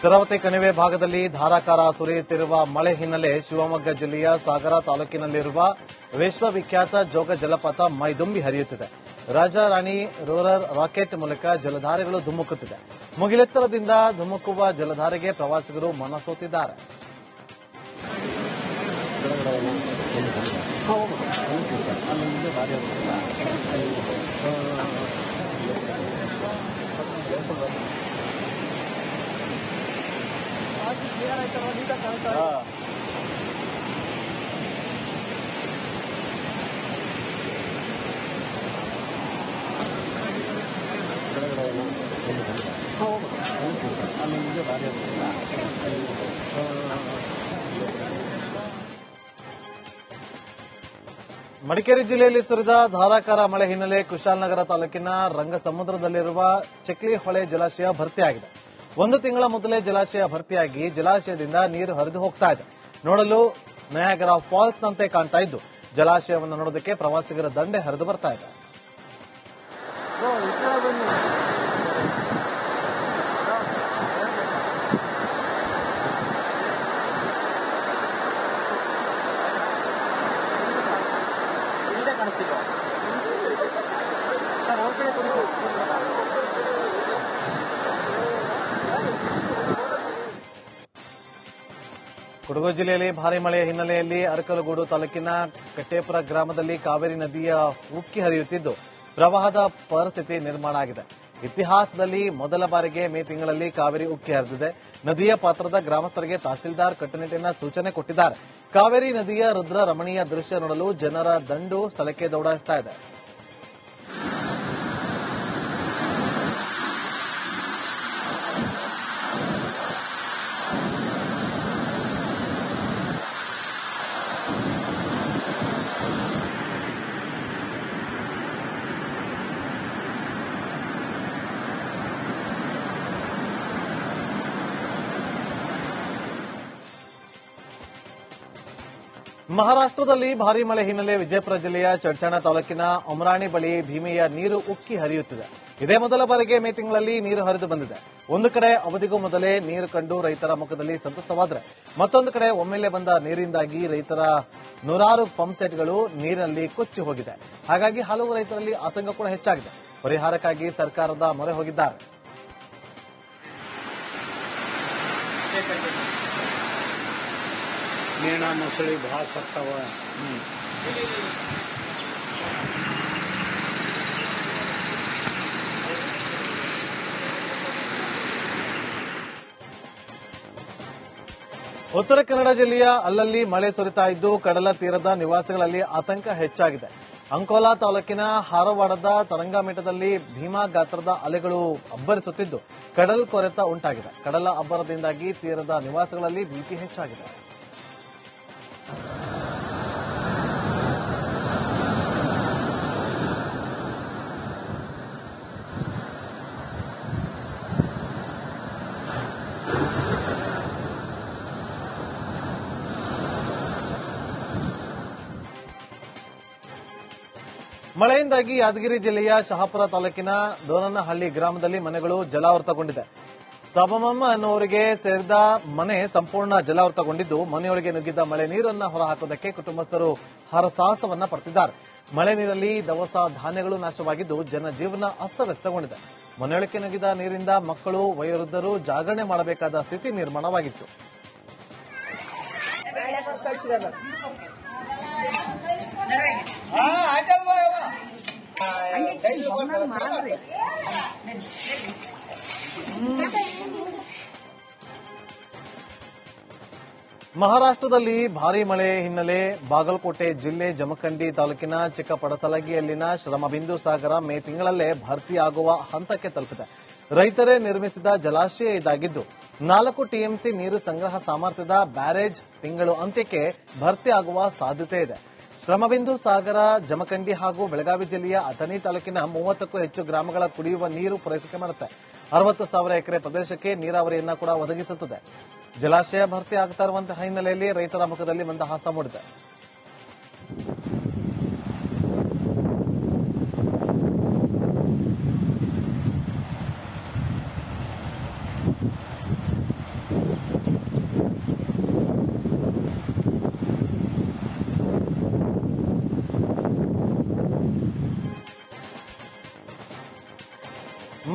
ಶರಾವತಿ ಕಣಿವೆ ಭಾಗದಲ್ಲಿ ಧಾರಾಕಾರ ಸುರಿಯುತ್ತಿರುವ ಮಳೆ ಹಿನ್ನೆಲೆ ಶಿವಮೊಗ್ಗ ಜಿಲ್ಲೆಯ ಸಾಗರ ತಾಲೂಕಿನಲ್ಲಿರುವ ವಿಶ್ವವಿಖ್ಯಾತ ಜೋಗ ಜಲಪಾತ ಮೈದುಂಬಿ ಹರಿಯುತ್ತಿದೆ. ರಾಜಾರಾಣಿ ರೋರರ್ ರಾಕೆಟ್ ಮೂಲಕ ಜಲಧಾರೆಗಳು ಧುಮುಕುತ್ತಿದೆ. ಮುಗಿಲೆತ್ತರದಿಂದ ಧುಮುಕುವ ಜಲಧಾರೆಗೆ ಪ್ರವಾಸಿಗರು ಮನಸೋತಿದ್ದಾರೆ. ಮಡಿಕೇರಿ ಜಿಲ್ಲೆಯಲ್ಲಿ ಸುರಿದ ಧಾರಾಕಾರ ಮಳೆ ಹಿನ್ನೆಲೆ ಕುಶಾಲನಗರ ತಾಲೂಕಿನ ರಂಗಸಮುದ್ರದಲ್ಲಿರುವ ಚಕ್ಲಿ ಹೊಳೆ ಜಲಾಶಯ ಭರ್ತಿಯಾಗಿದೆ. ಒಂದು ತಿಂಗಳ ಮೊದಲೇ ಜಲಾಶಯ ಭರ್ತಿಯಾಗಿ ಜಲಾಶಯದಿಂದ ನೀರು ಹರಿದು ಹೋಗ್ತಾ ಇದೆ. ನೋಡಲು ನಯಾಗರ ಫಾಲ್ಸ್ ನಂತೆ ಕಾಣ್ತಾ ಇದ್ದು, ಜಲಾಶಯವನ್ನು ನೋಡೋದಕ್ಕೆ ಪ್ರವಾಸಿಗರ ದಂಡೆ ಹರಿದು ಬರ್ತಾ ಇದೆ. ಕೊಡಗು ಜಿಲ್ಲೆಯಲ್ಲಿ ಭಾರಿ ಮಳೆಯ ಹಿನ್ನೆಲೆಯಲ್ಲಿ ಅರಕಲಗೂಡು ತಾಲೂಕಿನ ಕಟ್ಟೇಪುರ ಗ್ರಾಮದಲ್ಲಿ ಕಾವೇರಿ ನದಿಯ ಉಕ್ಕಿ ಹರಿಯುತ್ತಿದ್ದು, ಪ್ರವಾಹದ ಪರಿಸ್ಥಿತಿ ನಿರ್ಮಾಣ ಆಗಿದೆ. ಇತಿಹಾಸದಲ್ಲಿ ಮೊದಲ ಬಾರಿಗೆ ಮೇ ತಿಂಗಳಲ್ಲಿ ಕಾವೇರಿ ಉಕ್ಕಿ ಹರಿದಿದೆ. ನದಿಯ ಪಾತ್ರದ ಗ್ರಾಮಸ್ಥರಿಗೆ ತಹಸೀಲ್ದಾರ್ ಕಟ್ಟುನಿಟ್ಟಿನ ಸೂಚನೆ ಕೊಟ್ಟಿದ್ದಾರೆ. ಕಾವೇರಿ ನದಿಯ ರುದ್ರ ರಮಣೀಯ ದೃಶ್ಯ ನೋಡಲು ಜನರ ದಂಡು ಸ್ಥಳಕ್ಕೆ ದೌಡಾಯಿಸ್ತಾ ಇದೆ. ಮಹಾರಾಷ್ಟ್ರದಲ್ಲಿ ಭಾರೀ ಮಳೆ ಹಿನ್ನೆಲೆ ವಿಜಯಪುರ ಜಿಲ್ಲೆಯ ಚಡ್ಚಣ ತಾಲೂಕಿನ ಉಮರಾಣಿ ಬಳಿ ಭೀಮೆಯ ನೀರು ಉಕ್ಕಿ ಹರಿಯುತ್ತಿದೆ. ಇದೇ ಮೊದಲ ಬಾರಿಗೆ ಮೇ ತಿಂಗಳಲ್ಲಿ ನೀರು ಹರಿದು ಬಂದಿದೆ. ಒಂದು ಕಡೆ ಅವಧಿಗೂ ಮೊದಲೇ ನೀರು ಕಂಡು ರೈತರ ಮುಖದಲ್ಲಿ ಸಂತಸವಾದರೆ ಮತ್ತೊಂದು ಕಡೆ ಒಮ್ಮೆಲೆ ಬಂದ ನೀರಿಂದಾಗಿ ರೈತರ ನೂರಾರು ಪಂಪ್ ಸೆಟ್ಗಳು ನೀರಿನಲ್ಲಿ ಕೊಚ್ಚಿ ಹೋಗಿದೆ. ಹಾಗಾಗಿ ಹಲವು ರೈತರಲ್ಲಿ ಆತಂಕ ಕೂಡ ಹೆಚ್ಚಾಗಿದೆ. ಪರಿಹಾರಕ್ಕಾಗಿ ಸರ್ಕಾರದ ಮೊರೆ ಹೋಗಿದ್ದಾರೆ. ನೇಣ ಮೊಸಳಿ ಭಾಳ ಸತ್ತವ. ಉತ್ತರ ಕನ್ನಡ ಜಿಲ್ಲೆಯ ಅಲ್ಲಲ್ಲಿ ಮಳೆ ಸುರಿತಾ ಇದ್ದು ಕಡಲ ತೀರದ ನಿವಾಸಿಗಳಲ್ಲಿ ಆತಂಕ ಹೆಚ್ಚಾಗಿದೆ. ಅಂಕೋಲಾ ತಾಲೂಕಿನ ಹಾರವಾಡದ ತರಂಗಮೀಟದಲ್ಲಿ ಭೀಮಾ ಗಾತ್ರದ ಅಲೆಗಳು ಅಬ್ಬರಿಸುತ್ತಿದ್ದು, ಕಡಲ್ ಕೊರೆತ ಉಂಟಾಗಿದೆ. ಕಡಲ ಅಬ್ಬರದಿಂದಾಗಿ ತೀರದ ನಿವಾಸಿಗಳಲ್ಲಿ ಭೀತಿ ಹೆಚ್ಚಾಗಿದೆ. ಮಳೆಯಿಂದಾಗಿ ಯಾದಗಿರಿ ಜಿಲ್ಲೆಯ ಶಹಾಪುರ ತಾಲೂಕಿನ ದೋನನಹಳ್ಳಿ ಗ್ರಾಮದಲ್ಲಿ ಮನೆಗಳು ಜಲಾವೃತಗೊಂಡಿದೆ. ಸಬಮಮ್ಮ ಅನ್ನುವರಿಗೆ ಸೇರಿದ ಮನೆ ಸಂಪೂರ್ಣ ಜಲಾವೃತಗೊಂಡಿದ್ದು ಮನೆಯೊಳಗೆ ನುಗ್ಗಿದ್ದ ಮಳೆ ನೀರನ್ನ ಹೊರಹಾಕೋದಕ್ಕೆ ಕುಟುಂಬಸ್ಥರು ಹರಸಾಹಸವನ್ನ ಪಡೆದಿದ್ದಾರೆ ಮಳೆ ನೀರಲ್ಲಿ ದವಸ ಧಾನ್ಯಗಳು ನಾಶವಾಗಿದ್ದು ಜನಜೀವನ ಅಸ್ತವ್ಯಸ್ತಗೊಂಡಿದೆ. ಮನೆಯೊಳಕ್ಕೆ ನುಗ್ಗಿದ ನೀರಿಂದ ಮಕ್ಕಳು ವಯೋವೃದ್ಧರು ಜಾಗರಣೆ ಮಾಡಬೇಕಾದ ಸ್ಥಿತಿ ನಿರ್ಮಾಣವಾಗಿತ್ತು. ಮಹಾರಾಷ್ಟ್ರದಲ್ಲಿ ಭಾರೀ ಮಳೆ ಹಿನ್ನೆಲೆ ಬಾಗಲಕೋಟೆ ಜಿಲ್ಲೆ ಜಮಖಂಡಿ ತಾಲೂಕಿನ ಚಿಕ್ಕಪಡಸಲಗಿಯಲ್ಲಿನ ಶ್ರಮಬಿಂದು ಸಾಗರ ಮೇ ತಿಂಗಳಲ್ಲೇ ಭರ್ತಿಯಾಗುವ ಹಂತಕ್ಕೆ ತಲುಪಿದೆ. ರೈತರೇ ನಿರ್ಮಿಸಿದ ಜಲಾಶಯ ಇದಾಗಿದ್ದು ನಾಲ್ಕು ಟಿಎಂಸಿ ನೀರು ಸಂಗ್ರಹ ಸಾಮರ್ಥ್ಯದ ಬ್ಯಾರೇಜ್ ತಿಂಗಳು ಅಂತ್ಯಕ್ಕೆ ಭರ್ತಿಯಾಗುವ ಸಾಧ್ಯತೆ ಇದೆ. ಶ್ರಮಬಿಂದು ಸಾಗರ, ಜಮಖಂಡಿ ಹಾಗೂ ಬೆಳಗಾವಿ ಜಿಲ್ಲೆಯ ಅಥಣಿ ತಾಲೂಕಿನ ಮೂವತ್ತಕ್ಕೂ ಹೆಚ್ಚು ಗ್ರಾಮಗಳ ಕುಡಿಯುವ ನೀರು ಪೂರೈಸಿಕೆ ಮಾಡುತ್ತೆ. ಅರವತ್ತು ಸಾವಿರ ಎಕರೆ ಪ್ರದೇಶಕ್ಕೆ ನೀರಾವರಿಯನ್ನ ಕೂಡ ಒದಗಿಸುತ್ತದೆ. ಜಲಾಶಯ ಭರ್ತಿ ಆಗ್ತಾ ಇರುವಂತಹ ಹಿನ್ನೆಲೆಯಲ್ಲಿ ರೈತರ ಮುಖದಲ್ಲಿ ಮಂದಹಾಸ ಮೂಡಿದೆ.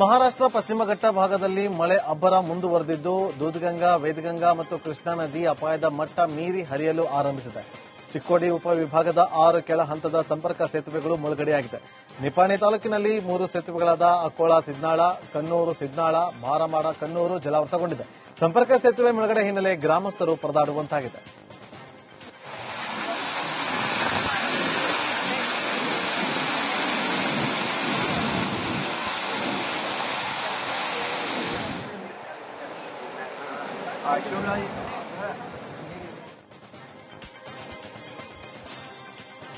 ಮಹಾರಾಷ್ಟ್ರ, ಪಶ್ಚಿಮ ಘಟ್ಟ ಭಾಗದಲ್ಲಿ ಮಳೆ ಅಬ್ಬರ ಮುಂದುವರೆದಿದ್ದು, ದೂದ್ಗಂಗಾ, ವೇದಗಂಗಾ ಮತ್ತು ಕೃಷ್ಣಾ ನದಿ ಅಪಾಯದ ಮಟ್ಟ ಮೀರಿ ಹರಿಯಲು ಆರಂಭಿಸಿದೆ. ಚಿಕ್ಕೋಡಿ ಉಪವಿಭಾಗದ ಆರು ಕೆಳ ಹಂತದ ಸಂಪರ್ಕ ಸೇತುವೆಗಳು ಮುಳುಗಡೆಯಾಗಿದೆ. ನಿಪಾಣಿ ತಾಲೂಕಿನಲ್ಲಿ ಮೂರು ಸೇತುವೆಗಳಾದ ಅಕ್ಕೋಳ, ಸಿದ್ನಾಳ ಕನ್ನೂರು ಸಿದ್ನಾಳ ಭಾರಮಾಡ ಕನ್ನೂರು ಜಲಾವೃತಗೊಂಡಿದೆ. ಸಂಪರ್ಕ ಸೇತುವೆ ಮುಳುಗಡೆ ಹಿನ್ನೆಲೆ ಗ್ರಾಮಸ್ಥರು ಪರದಾಡುವಂತಾಗಿದೆ.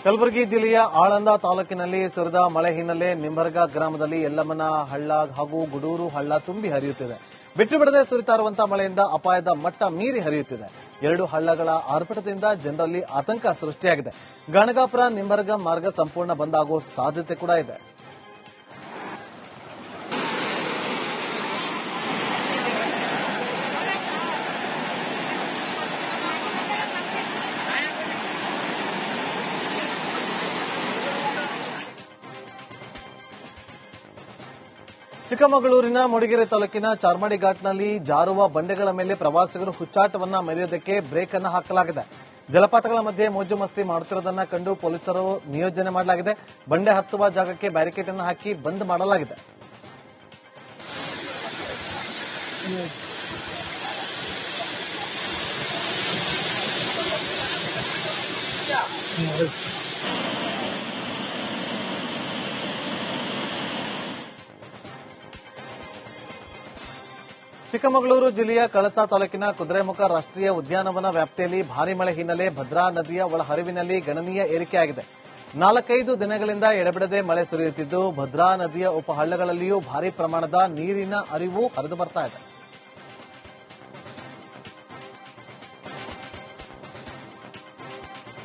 ಕಲಬುರಗಿ ಜಿಲ್ಲೆಯ ಆಳಂದ ತಾಲೂಕಿನಲ್ಲಿ ಸುರಿದ ಮಳೆ ಹಿನ್ನೆಲೆ ನಿಂಬರ್ಗ ಗ್ರಾಮದಲ್ಲಿ ಯಲ್ಲಮ್ಮನ ಹಳ್ಳ ಹಾಗೂ ಗುಡೂರು ಹಳ್ಳ ತುಂಬಿ ಹರಿಯುತ್ತಿದೆ. ಬಿಟ್ಟು ಬಿಡದೆ ಸುರಿತಾ ಇರುವಂತಹ ಮಳೆಯಿಂದ ಅಪಾಯದ ಮಟ್ಟ ಮೀರಿ ಹರಿಯುತ್ತಿದೆ. ಎರಡು ಹಳ್ಳಗಳ ಆರ್ಭಟದಿಂದ ಜನರಲ್ಲಿ ಆತಂಕ ಸೃಷ್ಟಿಯಾಗಿದೆ. ಗಣಗಾಪುರ, ನಿಂಬರ್ಗ ಮಾರ್ಗ ಸಂಪೂರ್ಣ ಬಂದ್ ಸಾಧ್ಯತೆ ಕೂಡ ಇದೆ. ಚಿಕ್ಕಮಗಳೂರಿನ ಮೂಡಿಗೆರೆ ತಾಲೂಕಿನ ಚಾರ್ಮಾಡಿ ಘಾಟ್ನಲ್ಲಿ ಜಾರುವ ಬಂಡೆಗಳ ಮೇಲೆ ಪ್ರವಾಸಿಗರು ಹುಚ್ಚಾಟವನ್ನ ಮೆರೆಯೋದಕ್ಕೆ ಬ್ರೇಕ್ ಅನ್ನು ಹಾಕಲಾಗಿದೆ. ಜಲಪಾತಗಳ ಮಧ್ಯೆ ಮೋಜು ಮಸ್ತಿ ಮಾಡುತ್ತಿರುವುದನ್ನ ಕಂಡು ಪೊಲೀಸರು ನಿಯೋಜನೆ ಮಾಡಲಾಗಿದೆ. ಬಂಡೆ ಹತ್ತುವ ಜಾಗಕ್ಕೆ ಬ್ಯಾರಿಕೇಡ್ ಅನ್ನು ಹಾಕಿ ಬಂದ್ ಮಾಡಲಾಗಿದೆ. ಚಿಕ್ಕಮಗಳೂರು ಜಿಲ್ಲೆಯ ಕಳಸಾ ತಾಲೂಕಿನ ಕುದುರೆಮುಖ ರಾಷ್ಟ್ರೀಯ ಉದ್ಯಾನವನ ವ್ಯಾಪ್ತಿಯಲ್ಲಿ ಭಾರಿ ಮಳೆ ಹಿನ್ನೆಲೆ ಭದ್ರಾ ನದಿಯ ಒಳಹರಿವಿನಲ್ಲಿ ಗಣನೀಯ ಏರಿಕೆಯಾಗಿದೆ. ನಾಲ್ಕೈದು ದಿನಗಳಿಂದ ಎಡಬಿಡದೆ ಮಳೆ ಸುರಿಯುತ್ತಿದ್ದು, ಭದ್ರಾ ನದಿಯ ಉಪಹಳ್ಳಗಳಲ್ಲಿಯೂ ಭಾರಿ ಪ್ರಮಾಣದ ನೀರಿನ ಅರಿವು ಹರಿದು ಬರ್ತಾ ಇದೆ.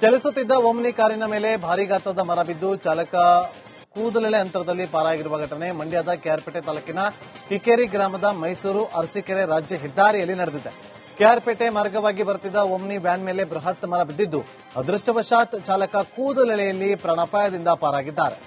ಚಲಿಸುತ್ತಿದ್ದ ಓಮ್ನಿ ಕಾರಿನ ಮೇಲೆ ಭಾರಿ ಗಾತ್ರದ ಮರ ಬಿದ್ದು ಚಾಲಕ ಕೂದಲೆಳೆ ಅಂತರದಲ್ಲಿ ಪಾರಾಗಿರುವ ಘಟನೆ ಮಂಡ್ಯದ ಕೆಆರ್ಪೇಟೆ ತಾಲೂಕಿನ ಹಿಕ್ಕೇರಿ ಗ್ರಾಮದ ಮೈಸೂರು ಅರಸೀಕೆರೆ ರಾಜ್ಯ ಹೆದ್ದಾರಿಯಲ್ಲಿ ನಡೆದಿದೆ. ಕೆಆರ್ಪೇಟೆ ಮಾರ್ಗವಾಗಿ ಬರುತ್ತಿದ್ದ ಓಮ್ನಿ ವ್ಯಾನ್ ಮೇಲೆ ಬೃಹತ್ ಮರ ಬಿದ್ದಿದ್ದು, ಅದೃಷ್ಟವಶಾತ್ ಚಾಲಕ ಕೂದಲೆಳೆಯಲ್ಲಿ ಪ್ರಾಣಾಪಾಯದಿಂದ ಪಾರಾಗಿದ್ದಾರೆ.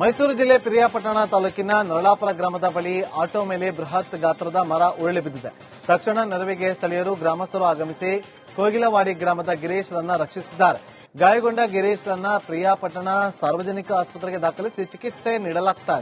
ಮೈಸೂರು ಜಿಲ್ಲೆ ಪಿರಿಯಾಪಟ್ಟಣ ತಾಲೂಕಿನ ನರಳಾಪುರ ಗ್ರಾಮದ ಬಳಿ ಆಟೋ ಮೇಲೆ ಬೃಹತ್ ಗಾತ್ರದ ಮರ ಉರುಳಿ ಬಿದ್ದಿದೆ. ತಕ್ಷಣ ನೆರವಿಗೆ ಸ್ಥಳೀಯರು ಗ್ರಾಮಸ್ಥರು ಆಗಮಿಸಿ ಕೋಗಿಲವಾಡಿ ಗ್ರಾಮದ ಗಿರೀಶ್ ರನ್ನ ರಕ್ಷಿಸಿದ್ದಾರೆ. ಗಾಯಗೊಂಡ ಗಿರೀಶ್ ರನ್ನ ಪ್ರಿಯಾಪಟ್ಟಣ ಸಾರ್ವಜನಿಕ ಆಸ್ಪತ್ರೆಗೆ ದಾಖಲಿಸಿ ಚಿಕಿತ್ಸೆ ನೀಡಲಾಗ್ತಾ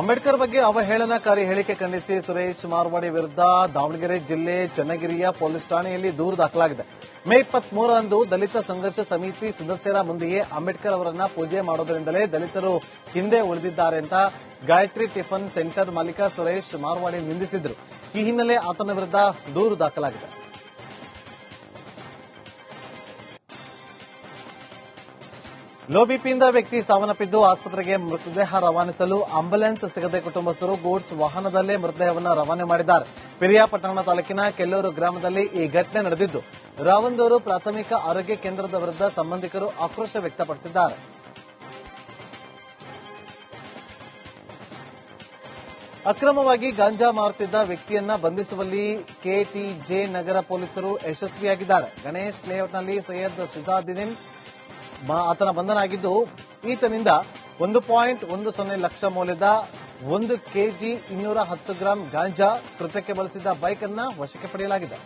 ಅಂಬೇಡ್ಕರ್ ಬಗ್ಗೆ ಅವಹೇಳನಕಾರಿ ಹೇಳಿಕೆ ಖಂಡಿಸಿ ಸುರೇಶ್ ಮಾರ್ವಾಡಿ ವಿರುದ್ಧ ದಾವಣಗೆರೆ ಜಿಲ್ಲೆ ಚನ್ನಗಿರಿಯ ಪೊಲೀಸ್ ಠಾಣೆಯಲ್ಲಿ ದೂರು ದಾಖಲಾಗಿದೆ. ಮೇ ಇಪ್ಪತ್ಮೂರರಂದು ದಲಿತ ಸಂಘರ್ಷ ಸಮಿತಿ ಸದಸ್ಯರ ಮುಂದೆಯೇ ಅಂಬೇಡ್ಕರ್ ಅವರನ್ನ ಪೂಜೆ ಮಾಡೋದರಿಂದಲೇ ದಲಿತರು ಹಿಂದೆ ಉಳಿದಿದ್ದಾರೆ ಅಂತ ಗಾಯತ್ರಿ ಟಿಫನ್ ಸೆಂಟರ್ ಮಾಲೀಕ ಸುರೇಶ್ ಮಾರ್ವಾಡಿ ನಿಂದಿಸಿದ್ರು. ಈ ಹಿನ್ನೆಲೆ ಆತನ ವಿರುದ್ಧ ದೂರು ದಾಖಲಾಗಿದೆ. ಲೋ ಬಿಪಿಯಿಂದ ವ್ಯಕ್ತಿ ಸಾವನ್ನಪ್ಪಿದ್ದು ಆಸ್ಪತ್ರೆಗೆ ಮೃತದೇಹ ರವಾನಿಸಲು ಆಂಬುಲೆನ್ಸ್ ಸಿಗದೆ ಕುಟುಂಬಸ್ಥರು ಗೂಡ್ಸ್ ವಾಹನದಲ್ಲೇ ಮೃತದೇಹವನ್ನು ರವಾನೆ ಮಾಡಿದ್ದಾರೆ. ಪಿರಿಯಾಪಟ್ಟಣ ತಾಲೂಕಿನ ಕೆಲ್ಲೂರು ಗ್ರಾಮದಲ್ಲಿ ಈ ಘಟನೆ ನಡೆದಿದ್ದು ರಾವಂದೂರು ಪ್ರಾಥಮಿಕ ಆರೋಗ್ಯ ಕೇಂದ್ರದ ವಿರುದ್ಧ ಸಂಬಂಧಿಕರು ಆಕ್ರೋಶ ವ್ಯಕ್ತಪಡಿಸಿದ್ದಾರೆ. ಅಕ್ರಮವಾಗಿ ಗಾಂಜಾ ಮಾರುತ್ತಿದ್ದ ವ್ಯಕ್ತಿಯನ್ನ ಬಂಧಿಸುವಲ್ಲಿ ಕೆಟಿಜೆ ನಗರ ಪೊಲೀಸರು ಯಶಸ್ವಿಯಾಗಿದ್ದಾರೆ. ಗಣೇಶ್ ಲೇಔಟ್ನಲ್ಲಿ ಸೈಯದ್ ಸಿಜಾದಿನ್ ಮ- ಆತನ ಬಂಧನ ಆಗಿದ್ದು ಈತನಿಂದ ಒಂದು ಪಾಯಿಂಟ್ ಒಂದು ಸೊನ್ನೆ ಲಕ್ಷ ಮೌಲ್ಯದ ಒಂದು ಕೆಜಿ ಇನ್ನೂರ ಹತ್ತು ಗ್ರಾಂ ಗಾಂಜಾ ಕೃತ್ಯಕ್ಕೆ ಬಳಸಿದ್ದ ಬೈಕ್ ಅನ್ನ ವಶಕ್ಕೆ ಪಡೆಯಲಾಗಿದೆ.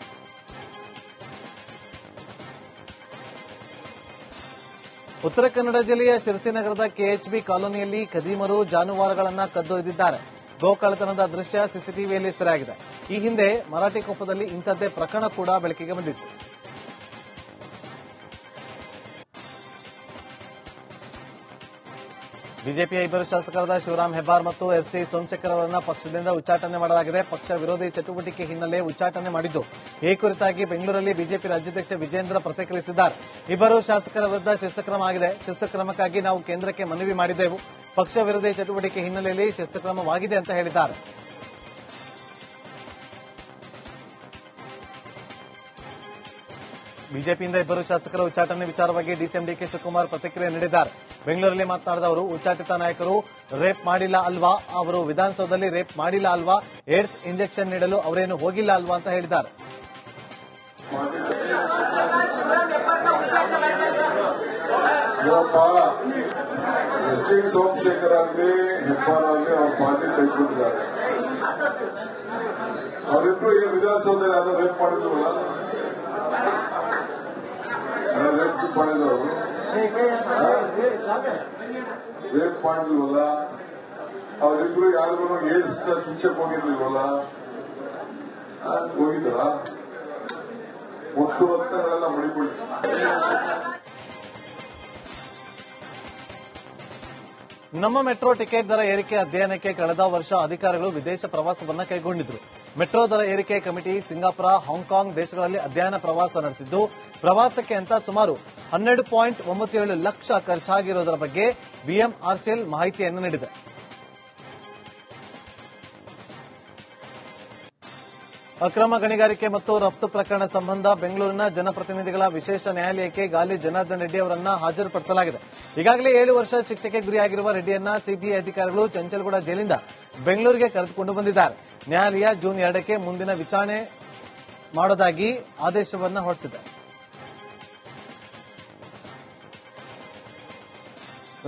ಉತ್ತರ ಕನ್ನಡ ಜಿಲ್ಲೆಯ ಶಿರಸಿನಗರದ ಕೆಎಚ್ಬಿ ಕಾಲೋನಿಯಲ್ಲಿ ಕದೀಮರು ಜಾನುವಾರುಗಳನ್ನ ಕದ್ದೊಯ್ದಿದ್ದಾರೆ ಗೋಕಳತನದ ದೃಶ್ಯ ಸಿಸಿಟಿವಿಯಲ್ಲಿ ಸೆರೆಯಾಗಿದೆ. ಈ ಹಿಂದೆ ಮರಾಠಿ ಕೊಪ್ಪದಲ್ಲಿ ಇಂಥದ್ದೇ ಪ್ರಕರಣ ಕೂಡ ಬೆಳಕಿಗೆ ಬಂದಿತ್ತು. ಬಿಜೆಪಿಯ ಇಬ್ಬರು ಶಾಸಕರಾದ ಶಿವರಾಮ್ ಹೆಬ್ಬಾರ್ ಮತ್ತು ಎಸ್ ಟಿ ಸೋಮಶೇಖರ್ ಅವರನ್ನ ಪಕ್ಷದಿಂದ ಉಚ್ಚಾಟನೆ ಮಾಡಲಾಗಿದೆ. ಪಕ್ಷ ವಿರೋಧಿ ಚಟುವಟಿಕೆ ಹಿನ್ನೆಲೆ ಉಚ್ಚಾಟನೆ ಮಾಡಿದ್ದು. ಈ ಕುರಿತಾಗಿ ಬೆಂಗಳೂರಲ್ಲಿ ಬಿಜೆಪಿ ರಾಜ್ಯಾಧ್ಯಕ್ಷ ವಿಜೇಂದ್ರ ಪ್ರತಿಕ್ರಿಯಿಸಿದ್ದಾರೆ. ಇಬ್ಬರು ಶಾಸಕರ ವಿರುದ್ಧ ಶಿಸ್ತುಕ್ರಮ ಆಗಿದೆ. ಶಿಸ್ತುಕ್ರಮಕ್ಕಾಗಿ ನಾವು ಕೇಂದ್ರಕ್ಕೆ ಮನವಿ ಮಾಡಿದ್ದೆವು. ಪಕ್ಷ ವಿರೋಧಿ ಚಟುವಟಿಕೆ ಹಿನ್ನೆಲೆಯಲ್ಲಿ ಶಿಸ್ತುಕ್ರಮವಾಗಿದೆ ಅಂತ ಹೇಳಿದ್ದಾರೆ. ಬಿಜೆಪಿಯಿಂದ ಇಬ್ಬರು ಶಾಸಕರ ಉಚ್ಚಾಟನೆ ವಿಚಾರವಾಗಿ ಡಿಸಿಎಂ ಡಿಕೆ ಶಿವಕುಮಾರ್ ಪ್ರತಿಕ್ರಿಯೆ ನೀಡಿದ್ದಾರೆ. ಬೆಂಗಳೂರಲ್ಲಿ ಮಾತನಾಡಿದ ಅವರು, ಉಚ್ಚಾಟಿತ ನಾಯಕರು ರೇಪ್ ಮಾಡಿಲ್ಲ ಅಲ್ವಾ? ಅವರು ವಿಧಾನಸೌಧದಲ್ಲಿ ರೇಪ್ ಮಾಡಿಲ್ಲ ಅಲ್ವಾ? ಏಡ್ಸ್ ಇಂಜೆಕ್ಷನ್ ನೀಡಲು ಅವರೇನು ಹೋಗಿಲ್ಲ ಅಲ್ವಾ ಅಂತ ಹೇಳಿದ್ದಾರೆ. ಅವರಿಬ್ರು ಈ ವಿಧಾನಸೌಧದಲ್ಲಿ ಯಾರು ರೇಪ್ ರೇಪ್ ಮಾಡಿದವರು ರೇಪ್ ಮಾಡಿಲ್ವಲ್ಲ ಅವರಿಬ್ರು ಯಾರಿಗೂ ಏಡ್ಸ್ ಚುಚ್ಚಕ್ ಹೋಗಿರ್ಲಿಲ್ವಲ್ಲ ಹೋಗಿದ್ರ? ಮುತ್ತು ರಕ್ತಗಳೆಲ್ಲ ಮಡಿಕೊಳ್ಳಿ ನಮ್ಮ ಮೆಟ್ರೋ ಟಿಕೆಟ್ ದರ ಏರಿಕೆ ಅಧ್ಯಯನಕ್ಕೆ ಕಳೆದ ವರ್ಷ ಅಧಿಕಾರಿಗಳು ವಿದೇಶ ಪ್ರವಾಸವನ್ನ ಕೈಗೊಂಡಿದ್ರು. ಮೆಟ್ರೋ ದರ ಏರಿಕೆ ಕಮಿಟಿ ಸಿಂಗಾಪುರ, ಹಾಂಗ್ಕಾಂಗ್ ದೇಶಗಳಲ್ಲಿ ಅಧ್ಯಯನ ಪ್ರವಾಸ ನಡೆಸಿದ್ದು, ಪ್ರವಾಸಕ್ಕೆ ಅಂತ ಸುಮಾರು ಹನ್ನೆರಡು ಪಾಯಿಂಟ್ ಒಂಬತ್ತೇಳು ಲಕ್ಷ ಖರ್ಚಾಗಿರುವುದರ ಬಗ್ಗೆ ಬಿಎಂಆರ್ಸಿಎಲ್ ಮಾಹಿತಿಯನ್ನು ನೀಡಿದೆ. ಅಕ್ರಮ ಗಣಿಗಾರಿಕೆ ಮತ್ತು ರಫ್ತು ಪ್ರಕರಣ ಸಂಬಂಧ ಬೆಂಗಳೂರಿನ ಜನಪ್ರತಿನಿಧಿಗಳ ವಿಶೇಷ ನ್ಯಾಯಾಲಯಕ್ಕೆ ಗಾಲಿ ಜನಾರ್ದನ್ ರೆಡ್ಡಿ ಅವರನ್ನ ಹಾಜರುಪಡಿಸಲಾಗಿದೆ. ಈಗಾಗಲೇ ಏಳು ವರ್ಷ ಶಿಕ್ಷೆಗೆ ಗುರಿಯಾಗಿರುವ ರೆಡ್ಡಿಯನ್ನ ಸಿಬಿಐ ಅಧಿಕಾರಿಗಳು ಚಂಚಲಗೂಡ ಜೈಲಿಂದ ಬೆಂಗಳೂರಿಗೆ ಕರೆದುಕೊಂಡು ಬಂದಿದ್ದಾರೆ. ನ್ಯಾಯಾಲಯ ಜೂನ್ ಎರಡಕ್ಕೆ ಮುಂದಿನ ವಿಚಾರಣೆ ಮಾಡೋದಾಗಿ ಆದೇಶವನ್ನು ಹೊರಡಿಸಿದೆ.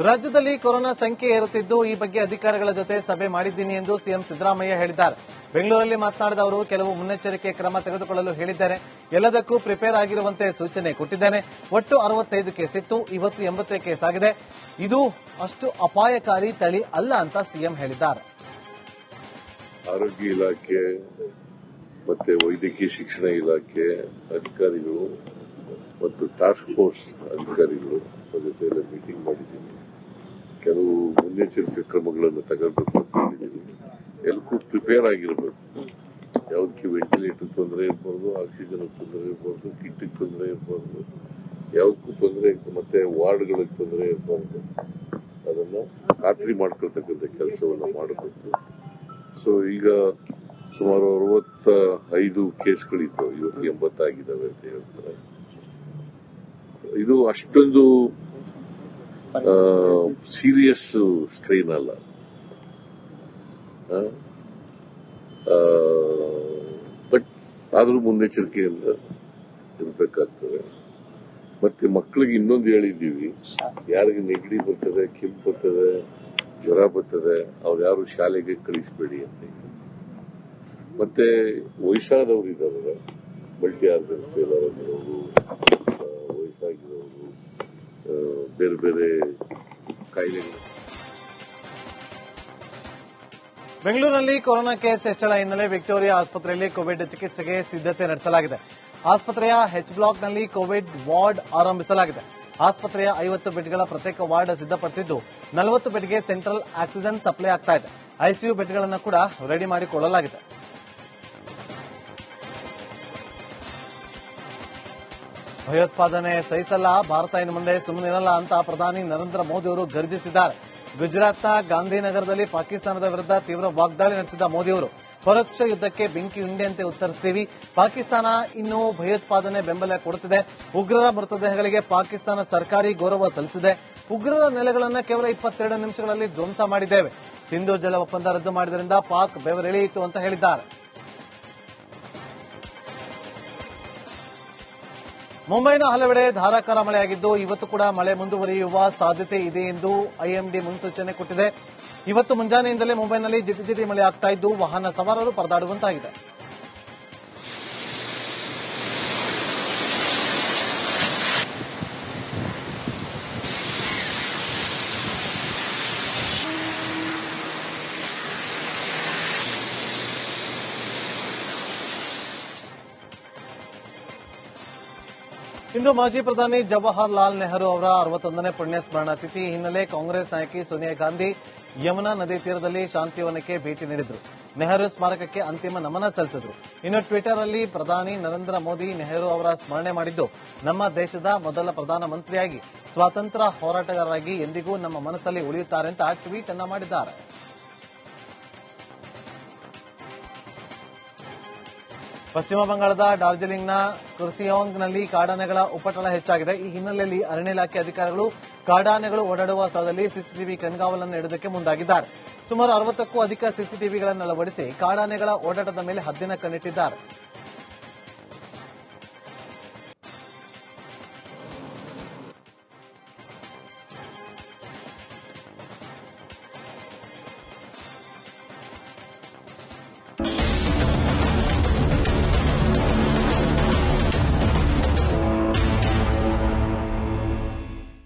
ರಾಜ್ಯದಲ್ಲಿ ಕೊರೋನಾ ಸಂಖ್ಯೆ ಏರುತ್ತಿದ್ದು ಈ ಬಗ್ಗೆ ಅಧಿಕಾರಿಗಳ ಜೊತೆ ಸಭೆ ಮಾಡಿದ್ದೀನಿ ಎಂದು ಸಿಎಂ ಸಿದ್ದರಾಮಯ್ಯ ಹೇಳಿದ್ದಾರೆ. ಬೆಂಗಳೂರಲ್ಲಿ ಮಾತನಾಡಿದ ಅವರು ಕೆಲವು ಮುನ್ನೆಚ್ಚರಿಕೆ ಕ್ರಮ ತೆಗೆದುಕೊಳ್ಳಲು ಹೇಳಿದ್ದಾರೆ. ಎಲ್ಲದಕ್ಕೂ ಪ್ರಿಪೇರ್ ಆಗಿರುವಂತೆ ಸೂಚನೆ ಕೊಟ್ಟಿದ್ದೇನೆ. ಒಟ್ಟು ಅರವತ್ತೈದು ಕೇಸ್ ಇತ್ತು ಇವತ್ತು ಎಂಬತ್ತೇ ಕೇಸ್ ಆಗಿದೆ ಇದು ಅಷ್ಟು ಅಪಾಯಕಾರಿ ತಳಿ ಅಲ್ಲ ಅಂತ ಸಿಎಂ ಹೇಳಿದ್ದಾರೆ. ಆರೋಗ್ಯ ಇಲಾಖೆ ಮತ್ತೆ ವೈದ್ಯಕೀಯ ಶಿಕ್ಷಣ ಇಲಾಖೆ ಅಧಿಕಾರಿಗಳು ಮತ್ತು ಟಾಸ್ಕ್ ಫೋರ್ಸ್ ಅಧಿಕಾರಿಗಳು ಮೀಟಿಂಗ್ ಮಾಡಿದ್ದೀನಿ ಕೆಲವು ಮುನ್ನೆಚ್ಚರಿಕೆ ಕ್ರಮಗಳನ್ನು ತಗೊಳ್ಬೇಕು ಎಲ್ಲಕ್ಕೂ ಪ್ರಿಪೇರ್ ಆಗಿರ್ಬೇಕು. ಯಾವ್ದಕ್ಕೆ ವೆಂಟಿಲೇಟರ್ ತೊಂದರೆ ಇರ್ಬಾರ್ದು ಆಕ್ಸಿಜನ್ ತೊಂದರೆ ಇರ್ಬಾರ್ದು ಕಿಟ್ಟಿಗೆ ತೊಂದರೆ ಇರಬಾರ್ದು ಯಾವ್ದಕ್ಕೂ ತೊಂದರೆ ಮತ್ತೆ ವಾರ್ಡ್ಗಳಿಗೆ ತೊಂದರೆ ಇರಬಾರ್ದು. ಅದನ್ನ ಖಾತ್ರಿ ಮಾಡ್ಕೊಳ್ತಕ್ಕಂಥ ಕೆಲಸವನ್ನ ಮಾಡಬೇಕು. ಸೊ ಈಗ ಸುಮಾರು ಅರವತ್ತ ಐದು ಕೇಸ್ಗಳಿತ್ತು. ಇವತ್ತು ಎಂಬತ್ತಾಗಿದ್ದಾವೆ ಅಂತ ಹೇಳ್ತಾರೆ. ಇದು ಅಷ್ಟೊಂದು ಸೀರಿಯಸ್ ಸ್ಟ್ರೈನ್ ಅಲ್ಲ. ಬಟ್ ಆದರೂ ಮುನ್ನೆಚ್ಚರಿಕೆಯಿಂದ ಇರಬೇಕಾಗ್ತದೆ. ಮತ್ತೆ ಮಕ್ಕಳಿಗೆ ಇನ್ನೊಂದು ಹೇಳಿದ್ದೀವಿ. ಯಾರಿಗೆ ನೆಗಡಿ ಬರ್ತದೆ ಕೆಂಪು ಬರ್ತದೆ, ಜ್ವರ ಬರ್ತದೆ, ಅವ್ರು ಯಾರು ಶಾಲೆಗೆ ಕಳಿಸಬೇಡಿ ಅಂತ. ಮತ್ತೆ ವಯಸ್ಸಾದವರು ಇದ್ದಾರೆ ಮಲ್ಟಿ ಆರ್ಗನ್ ಫೇಲರ್ ಆಗಿರೋರು ವಯಸ್ಸಾಗಿರೋರು ಬೇರೆ ಬೇರೆ ಕಾಯಿಲೆಗಳು. ಬೆಂಗಳೂರಿನಲ್ಲಿ ಕೊರೋನಾ ಕೇಸ್ ಹೆಚ್ಚಳ ಹಿನ್ನೆಲೆ ವಿಕ್ಟೋರಿಯಾ ಆಸ್ಪತ್ರೆಯಲ್ಲಿ ಕೋವಿಡ್ ಚಿಕಿತ್ಸೆಗೆ ಸಿದ್ದತೆ ನಡೆಸಲಾಗಿದೆ. ಆಸ್ಪತ್ರೆಯ ಹೆಚ್ ಬ್ಲಾಕ್ನಲ್ಲಿ ಕೋವಿಡ್ ವಾರ್ಡ್ ಆರಂಭಿಸಲಾಗಿದೆ. ಆಸ್ಪತ್ರೆಯ ಐವತ್ತು ಬೆಡ್ಗಳ ಪ್ರತ್ಯೇಕ ವಾರ್ಡ್ ಸಿದ್ದಪಡಿಸಿದ್ದು ನಲವತ್ತು ಬೆಡ್ಗೆ ಸೆಂಟ್ರಲ್ ಆಕ್ಸಿಜನ್ ಸಪ್ಲೈ ಆಗ್ತಾ ಇದೆ. ಐಸಿಯು ಬೆಡ್ಗಳನ್ನು ಕೂಡ ರೆಡಿ ಮಾಡಿಕೊಳ್ಳಲಾಗಿದೆ. ಭಯೋತ್ಪಾದನೆ ಸಹಿಸಲ್ಲ, ಭಾರತ ಇನ್ನು ಮುಂದೆ ಸುಮ್ಮನಿರಲ್ಲ ಅಂತ ಪ್ರಧಾನಿ ನರೇಂದ್ರ ಮೋದಿ ಅವರು ಗರ್ಜಿಸಿದ್ದಾರೆ. ಗುಜರಾತ್ನ ಗಾಂಧಿನಗರದಲ್ಲಿ ಪಾಕಿಸ್ತಾನದ ವಿರುದ್ಧ ತೀವ್ರ ವಾಗ್ದಾಳಿ ನಡೆಸಿದ ಮೋದಿ ಅವರು ಪರೋಕ್ಷ ಯುದ್ಧಕ್ಕೆ ಬೆಂಕಿ ಉಂಡೆಯಂತೆ ಉತ್ತರಿಸ್ತೀವಿ. ಪಾಕಿಸ್ತಾನ ಇನ್ನೂ ಭಯೋತ್ಪಾದನೆ ಬೆಂಬಲ ಕೊಡುತ್ತಿದೆ. ಉಗ್ರರ ಮೃತದೇಹಗಳಿಗೆ ಪಾಕಿಸ್ತಾನ ಸರ್ಕಾರಿ ಗೌರವ ಸಲ್ಲಿಸಿದೆ. ಉಗ್ರರ ನೆಲೆಗಳನ್ನು ಕೇವಲ ಇಪ್ಪತ್ತೆರಡು ನಿಮಿಷಗಳಲ್ಲಿ ಧ್ವಂಸ ಮಾಡಿದ್ದೇವೆ. ಸಿಂಧು ಜಲ ಒಪ್ಪಂದ ರದ್ದು ಮಾಡಿದ್ರಿಂದ ಪಾಕ್ ಬೆವರಿಳಿಯಿತು ಅಂತ ಹೇಳಿದ್ದಾರೆ. ಮುಂಬೈನ ಹಲವೆಡೆ ಧಾರಾಕಾರ ಮಳೆಯಾಗಿದ್ದು, ಇವತ್ತು ಕೂಡ ಮಳೆ ಮುಂದುವರಿಯುವ ಸಾಧ್ಯತೆ ಇದೆ ಎಂದು ಐಎಂಡಿ ಮುನ್ಸೂಚನೆ ಕೊಟ್ಟಿದೆ. ಇವತ್ತು ಮುಂಜಾನೆಯಿಂದಲೇ ಮುಂಬೈನಲ್ಲಿ ಜಿಟಿ ಜಿಟಿ ಮಳೆ ಆಗ್ತಾ ಇದ್ದು, ವಾಹನ ಸವಾರರು ಪರದಾಡುವಂತಾಗಿದೆ. ಇಂದು ಮಾಜಿ ಪ್ರಧಾನಿ ಜವಾಹರ್ಲಾಲ್ ನೆಹರು ಅವರ ಅರವತ್ತೊಂದನೇ ಪುಣ್ಯ ಸ್ಮರಣಾತಿಥಿ ಹಿನ್ನೆಲೆ ಕಾಂಗ್ರೆಸ್ ನಾಯಕಿ ಸೋನಿಯಾ ಗಾಂಧಿ ಯಮುನಾ ನದಿ ತೀರದಲ್ಲಿ ಶಾಂತಿವನಕ್ಕೆ ಭೇಟಿ ನೀಡಿದ್ರು. ನೆಹರು ಸ್ಮಾರಕಕ್ಕೆ ಅಂತಿಮ ನಮನ ಸಲ್ಲಿಸಿದ್ರು. ಇನ್ನು ಟ್ವಿಟರ್ ಅಲ್ಲಿ ಪ್ರಧಾನಿ ನರೇಂದ್ರ ಮೋದಿ ನೆಹರು ಅವರ ಸ್ಮರಣೆ ಮಾಡಿದ್ದು, ನಮ್ಮ ದೇಶದ ಮೊದಲ ಪ್ರಧಾನಮಂತ್ರಿಯಾಗಿ, ಸ್ವಾತಂತ್ರ್ಯ ಹೋರಾಟಗಾರರಾಗಿ ಎಂದಿಗೂ ನಮ್ಮ ಮನಸ್ಸಲ್ಲಿ ಉಳಿಯುತ್ತಾರೆ ಅಂತ ಟ್ವೀಟ್ ಅನ್ನ ಮಾಡಿದ್ದಾರೆ. ಪಶ್ಚಿಮ ಬಂಗಾಳದ ಡಾರ್ಜಿಲಿಂಗ್ನ ಕುರ್ಸಿಯಾಂಗ್ನಲ್ಲಿ ಕಾಡಾನೆಗಳ ಉಪಟಳ ಹೆಚ್ಚಾಗಿದೆ. ಈ ಹಿನ್ನೆಲೆಯಲ್ಲಿ ಅರಣ್ಯ ಇಲಾಖೆ ಅಧಿಕಾರಿಗಳು ಕಾಡಾನೆಗಳು ಓಡಾಡುವ ಸ್ಥಳದಲ್ಲಿ ಸಿಸಿಟಿವಿ ಕಣ್ಗಾವಲನ್ನು ಇಡುವುದಕ್ಕೆ ಮುಂದಾಗಿದ್ದಾರೆ. ಸುಮಾರು ಅರವತ್ತಕ್ಕೂ ಅಧಿಕ ಸಿಸಿಟಿವಿಗಳನ್ನು ಅಳವಡಿಸಿ ಕಾಡಾನೆಗಳ ಓಡಾಟದ ಮೇಲೆ ಹದ್ದಿನ ಕಣ್ಣಿಟ್ಟಿದ್ದಾರೆ.